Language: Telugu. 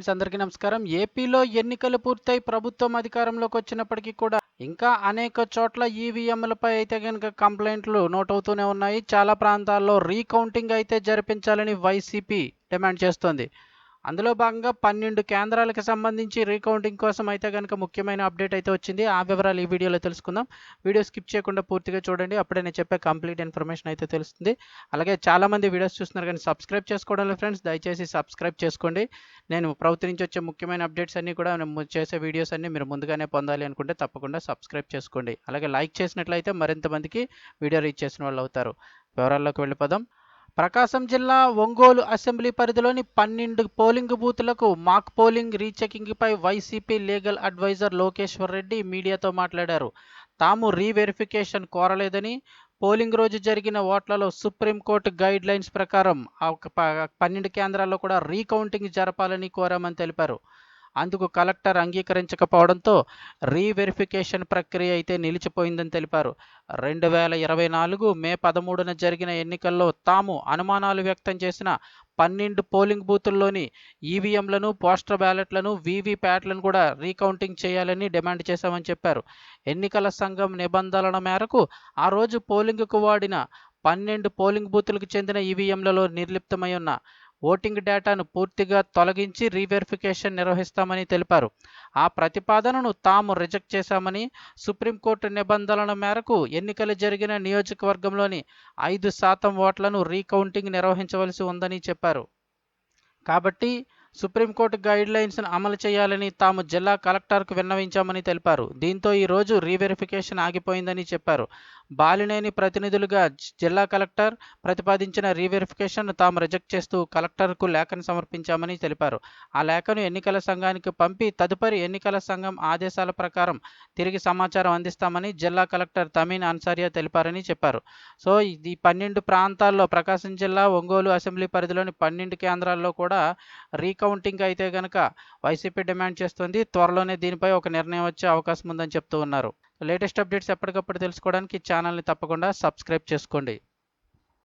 ఫ్రెండ్స్, అందరికీ నమస్కారం. ఏపీలో ఎన్నికలు పూర్తయి ప్రభుత్వం అధికారంలోకి వచ్చినప్పటికీ కూడా ఇంకా అనేక చోట్ల ఈవీఎంలపై అయితే కనుక కంప్లైంట్లు నోటవుతూనే ఉన్నాయి. చాలా ప్రాంతాల్లో రీకౌంటింగ్ అయితే జరిపించాలని వైసీపీ డిమాండ్ చేస్తోంది. అందులో భాగంగా పన్నెండు కేంద్రాలకు సంబంధించి రీకౌంటింగ్ కోసం అయితే కనుక ముఖ్యమైన అప్డేట్ అయితే వచ్చింది. ఆ వివరాలు ఈ వీడియోలో తెలుసుకుందాం. వీడియో స్కిప్ చేయకుండా పూర్తిగా చూడండి. అప్పుడే నేను చెప్పే కంప్లీట్ ఇన్ఫర్మేషన్ అయితే తెలుస్తుంది. అలాగే చాలామంది వీడియోస్ చూస్తున్నారు కానీ సబ్స్క్రైబ్ చేసుకోవడం ఫ్రెండ్స్. దయచేసి సబ్స్క్రైబ్ చేసుకోండి. నేను ప్రభుత్వం నుంచి వచ్చే ముఖ్యమైన అప్డేట్స్ అన్నీ కూడా చేసే వీడియోస్ అన్నీ మీరు ముందుగానే పొందాలి అనుకుంటే తప్పకుండా సబ్స్క్రైబ్ చేసుకోండి. అలాగే లైక్ చేసినట్లయితే మరింత మందికి వీడియో రీచ్ చేసిన వాళ్ళు అవుతారు. వివరాల్లోకి వెళ్ళిపోదాం. ప్రకాశం జిల్లా ఒంగోలు అసెంబ్లీ పరిధిలోని పన్నెండు పోలింగ్ బూత్లకు మాక్ పోలింగ్ రీచెకింగ్పై YCP legal adviser Lokeshwar Reddy మీడియాతో మాట్లాడారు. తాము రీవెరిఫికేషన్ కోరలేదని పోలింగ్ రోజు జరిగిన ఓట్లలో సుప్రీంకోర్టు గైడ్ లైన్స్ ప్రకారం పన్నెండు కేంద్రాల్లో కూడా రీకౌంటింగ్ జరపాలని కోరామని తెలిపారు. అందుకు కలెక్టర్ అంగీకరించకపోవడంతో రీవెరిఫికేషన్ ప్రక్రియ అయితే నిలిచిపోయిందని తెలిపారు. రెండు వేల ఇరవై నాలుగు మే పదమూడున జరిగిన ఎన్నికల్లో తాము అనుమానాలు వ్యక్తం చేసిన పన్నెండు పోలింగ్ బూతుల్లోని ఈవీఎంలను పోస్టర్ బ్యాలెట్లను వీవీప్యాట్లను కూడా రీకౌంటింగ్ చేయాలని డిమాండ్ చేశామని చెప్పారు. ఎన్నికల సంఘం నిబంధనల మేరకు ఆ రోజు పోలింగ్కు వాడిన పన్నెండు పోలింగ్ బూతులకు చెందిన ఈవీఎంలలో నిర్లిప్తమై ఉన్న ఓటింగ్ డేటాను పూర్తిగా తొలగించి రీవెరిఫికేషన్ నిర్వహిస్తామని తెలిపారు. ఆ ప్రతిపాదనను తాము రిజెక్ట్ చేశామని సుప్రీంకోర్టు నిబంధనల మేరకు ఎన్నికలు జరిగిన నియోజకవర్గంలోని ఐదు శాతం ఓట్లను రీకౌంటింగ్ నిర్వహించవలసి ఉందని చెప్పారు. కాబట్టి సుప్రీంకోర్టు గైడ్ లైన్స్ను అమలు చేయాలని తాము జిల్లా కలెక్టర్కు విన్నవించామని తెలిపారు. దీంతో ఈ రోజు రీవెరిఫికేషన్ ఆగిపోయిందని చెప్పారు. బాలినేని ప్రతినిధులుగా జిల్లా కలెక్టర్ ప్రతిపాదించిన రీవెరిఫికేషన్ తాము రిజెక్ట్ చేస్తూ కలెక్టర్కు లేఖను సమర్పించామని తెలిపారు. ఆ లేఖను ఎన్నికల సంఘానికి పంపి తదుపరి ఎన్నికల సంఘం ఆదేశాల ప్రకారం తిరిగి సమాచారం అందిస్తామని జిల్లా కలెక్టర్ తమీన్ అన్సారియా తెలిపారని చెప్పారు. సో ఇది పన్నెండు ప్రాంతాల్లో ప్రకాశం జిల్లా ఒంగోలు అసెంబ్లీ పరిధిలోని పన్నెండు కేంద్రాల్లో కూడా రీ కౌంటింగ్ అయితే గనక వైసీపీ డిమాండ్ చేస్తుంది. త్వరలోనే దీనిపై ఒక నిర్ణయం వచ్చే అవకాశం ఉందని చెప్తూ ఉన్నారు. లేటెస్ట్ అప్డేట్స్ ఎప్పటికప్పుడు తెలుసుకోవడానికి ఛానల్ని తప్పకుండా సబ్స్క్రైబ్ చేసుకోండి.